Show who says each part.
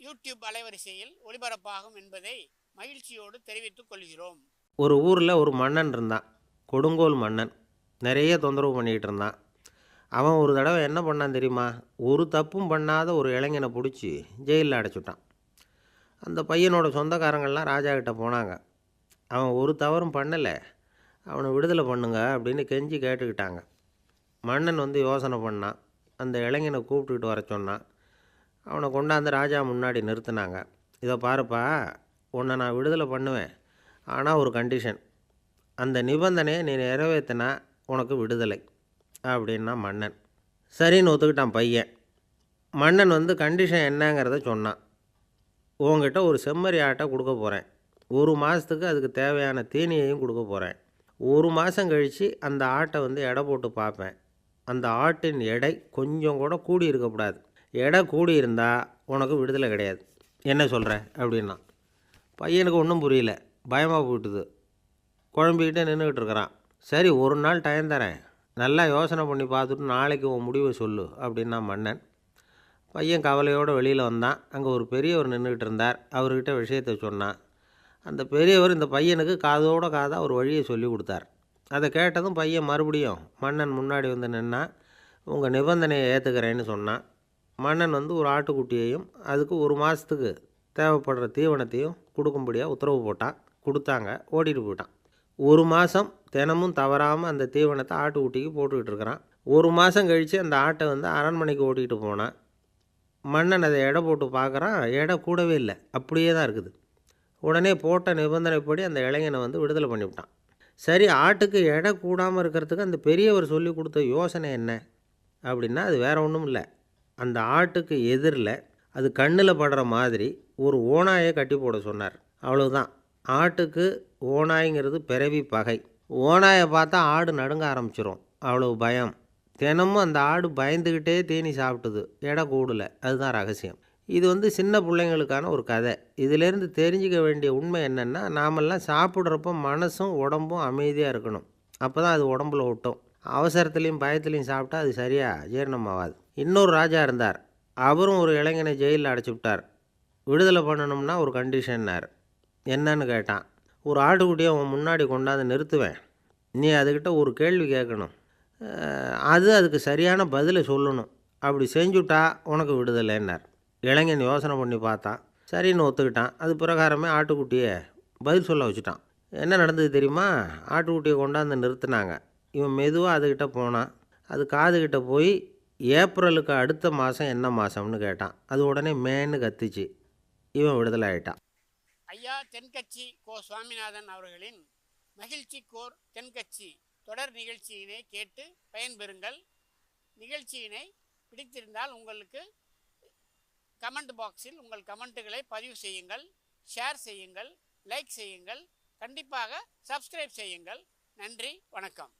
Speaker 1: YouTube அலைவரிசையில் ஒளிபரப்பாகும் என்பதை மகிழ்ச்சியோடு தெரிவித்துக் கொள்கிறோம்.
Speaker 2: ஒரு ஊரில் ஒரு மன்னன் இருந்தான். கொடுங்கோல் மன்னன். நிறைய தொந்தரவு பண்ணிக்கிட்டு இருந்தான். அவன் ஒரு தடவை என்ன பண்ணான் தெரியுமா? ஒரு தப்பும் பண்ணாத ஒரு இளைஞனை பிடிச்சி ஜெயிலில் அடைச்சிட்டான். அந்த பையனோட சொந்தக்காரங்கள்லாம் ராஜா கிட்ட போனாங்க. அவன் ஒரு தவறும் பண்ணலை. அவனை விடுதலை பண்ணுங்க அப்படின்னு கெஞ்சி கேட்டுக்கிட்டாங்க. மன்னன் வந்து யோசனை பண்ணான். அந்த இளைஞனை கூப்பிட்டுக்கிட்டு வர சொன்னான். அவனை கொண்டாந்து ராஜா முன்னாடி நிறுத்தினாங்க. இதை பாருப்பா உன்னை நான் விடுதலை பண்ணுவேன். ஆனால் ஒரு கண்டிஷன் அந்த நிபந்தனையை நீ நிறைவேற்றினா உனக்கு விடுதலை அப்படின்னா மன்னன். சரின்னு ஒத்துக்கிட்டான் பையன். மன்னன் வந்து கண்டிஷன் என்னங்கிறத சொன்னான். உங்ககிட்ட ஒரு செம்மறி ஆட்டை கொடுக்க போகிறேன் ஒரு மாதத்துக்கு அதுக்கு தேவையான தீனியையும் கொடுக்க போகிறேன் ஒரு மாதம் கழித்து அந்த ஆட்டை வந்து எடை போட்டு பார்ப்பேன். அந்த ஆட்டின் எடை கொஞ்சம் கூட கூடி இருக்கக்கூடாது. எடை கூடி இருந்தால் உனக்கு விடுதலை கிடையாது. என்ன சொல்கிற அப்படின்னா பையனுக்கு ஒன்றும் புரியல. பயமாக போயிட்டுது. குழம்பிக்கிட்டே நின்றுக்கிட்டு இருக்கிறான். சரி ஒரு நாள் டைம் தரேன். நல்லா யோசனை பண்ணி பார்த்துட்டு நாளைக்கு உன் முடிவை சொல்லு அப்படின்னா மன்னன். பையன் கவலையோடு வெளியில் வந்தான். அங்கே ஒரு பெரியவர் நின்றுக்கிட்டு இருந்தார். அவர்கிட்ட விஷயத்தை சொன்னான். அந்த பெரியவர் இந்த பையனுக்கு காதோட காதாக ஒரு வழியை சொல்லி கொடுத்தார். அதை கேட்டதும் பையன் மறுபடியும் மன்னன் முன்னாடி வந்து நின்னா உங்கள் நிபந்தனையை ஏற்றுக்கிறேன்னு சொன்னான். மன்னன் வந்து ஒரு ஆட்டுக்குட்டியையும் அதுக்கு ஒரு மாதத்துக்கு தேவைப்படுற தீவனத்தையும் கொடுக்கும்படியாக உத்தரவு போட்டான். கொடுத்தாங்க. ஓடிட்டு போயிட்டான். ஒரு மாதம் தினமும் தவறாமல் அந்த தீவனத்தை ஆட்டுக்குட்டிக்கு போட்டுக்கிட்டு இருக்கிறான். ஒரு மாதம் கழித்து அந்த ஆட்டை வந்து அரண்மனைக்கு ஓட்டிகிட்டு போனான். மன்னன் அதை எடை போட்டு பார்க்குறான். எடை கூடவே இல்லை. அப்படியே தான் இருக்குது. உடனே போட்ட நிபந்தனைப்படி அந்த இளைஞனை வந்து விடுதலை பண்ணிவிட்டான். சரி ஆட்டுக்கு எடை கூடாமல் இருக்கிறதுக்கு அந்த பெரியவர் சொல்லி கொடுத்த யோசனை என்ன? அப்படின்னா அது வேற ஒன்றும் இல்லை. அந்த ஆட்டுக்கு எதிரில் அது கண்ணில் படுற மாதிரி ஒரு ஓனாயை கட்டி போட சொன்னார். அவ்வளவுதான். ஆட்டுக்கு ஓனாய்ங்கிறது பிறவி பகை. ஓனாயை பார்த்தா ஆடு நடுங்க ஆரம்பிச்சிரும். அவ்வளவு பயம். தினமும் அந்த ஆடு பயந்துக்கிட்டே தேனி சாப்பிட்டுது. எடை கூடல. அதுதான் ரகசியம். இது வந்து சின்ன பிள்ளைங்களுக்கான ஒரு கதை. இதிலேருந்து தெரிஞ்சுக்க வேண்டிய உண்மை என்னென்னா நாமெல்லாம் சாப்பிட்றப்ப மனசும் உடம்பும் அமைதியாக இருக்கணும். அப்போ தான் அது உடம்புல ஒட்டும். அவசரத்துலேயும் பயத்துலேயும் சாப்பிட்டா அது சரியாக ஜீரணமாகாது. இன்னொரு ராஜா இருந்தார். அவரும் ஒரு இளைஞனை ஜெயிலில் அடைச்சி விட்டார். விடுதலை பண்ணணும்னா ஒரு கண்டிஷன்னார் என்னன்னு கேட்டான். ஒரு ஆட்டுக்குட்டியை அவன் முன்னாடி கொண்டாந்து நிறுத்துவேன். நீ அதுக்கிட்ட ஒரு கேள்வி கேட்கணும். அது அதுக்கு சரியான பதிலை சொல்லணும். அப்படி செஞ்சுட்டா உனக்கு விடுதலைன்னார். இளைஞன் யோசனை பண்ணி பார்த்தான். சரின்னு ஒத்துக்கிட்டான். அது பிரகாரமே ஆட்டுக்குட்டியை பதில் சொல்ல வச்சுட்டான். என்ன நடந்தது தெரியுமா? ஆட்டுக்குட்டியை கொண்டாந்து நிறுத்தினாங்க. இவன் மெதுவாக அதுக்கிட்ட போனான். அது காதுகிட்ட போய் ஏப்ரலுக்கு அடுத்த மாதம் என்ன மாதம்னு கேட்டான். அது உடனே மேன்னு கத்துச்சு. இவன் விடுதலை ஆயிட்டான்
Speaker 1: ஐயா தென்கட்சி கோ சுவாமிநாதன் அவர்களின் மகிழ்ச்சி கோர் தென்கட்சி தொடர் நிகழ்ச்சியினை கேட்டு பயன்பெறுங்கள். நிகழ்ச்சியினை பிடித்திருந்தால் உங்களுக்கு கமெண்ட் பாக்ஸில் உங்கள் கமெண்ட்டுகளை பதிவு செய்யுங்கள் ஷேர் செய்யுங்கள் லைக் செய்யுங்கள் கண்டிப்பாக சப்ஸ்கிரைப் செய்யுங்கள். நன்றி வணக்கம்.